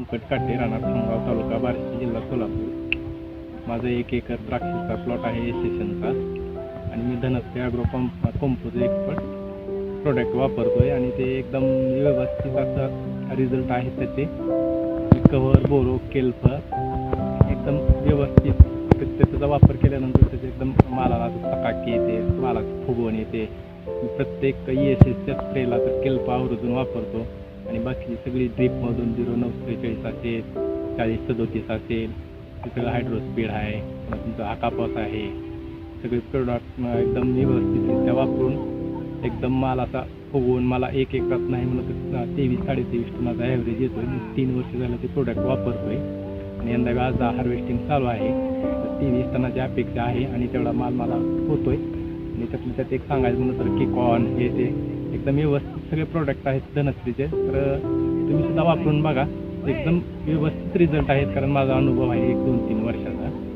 व्यंकट काटे राहणार खामगाव तालुका बार्शी जिल्हा सोलापूर. माझं एक एकर द्राक्षाचा प्लॉट आहे एसेशनचा आणि मी धनस्ते agro pump compose expert product वापरतोय आणि ते एकदम व्यवस्थित असं रिझल्ट आहे त्याचे. कव्हर बोरो केल्फ एकदम व्यवस्थित. त्याचा वापर केल्यानंतर त्याचे एकदम मालाला चकाकी येते मालाची फुगवण येते. प्रत्येक ई एस एसच्या स्प्रेला तर केल्प आवर्जून वापरतो. आणि बाकी सगळी ड्रीपमधून झिरो नऊ त्रेचाळीस असेल चाळीस सदोतीस असेल ते सगळं हायड्रोस्पीड आहे तुमचं तुमचा हाकापॉस आहे. सगळे प्रोडक्ट एकदम व्यवस्थितरित्या वापरून एकदम माल असा फुगवून मला एक एकरात नाही म्हणत तेवीस साडेतेवीस टनाचा ॲव्हरेज येतो मी तीन वर्ष झालं ते प्रोडक्ट वापरतोय. आणि यंदा आज हार्वेस्टिंग चालू आहे. तेवीस टनाची अपेक्षा आहे आणि तेवढा माल मला होतोय. आणि त्यातल्या त्यात एक सांगायचं म्हणलं तर किकॉन हे ते एकदम व्यवस्थित सगळे प्रोडक्ट आहेत धनश्रीचे. तर तुम्ही सुद्धा वापरून बघा. एकदम व्यवस्थित रिझल्ट आहेत कारण माझा अनुभव आहे एक दोन तीन वर्षाचा.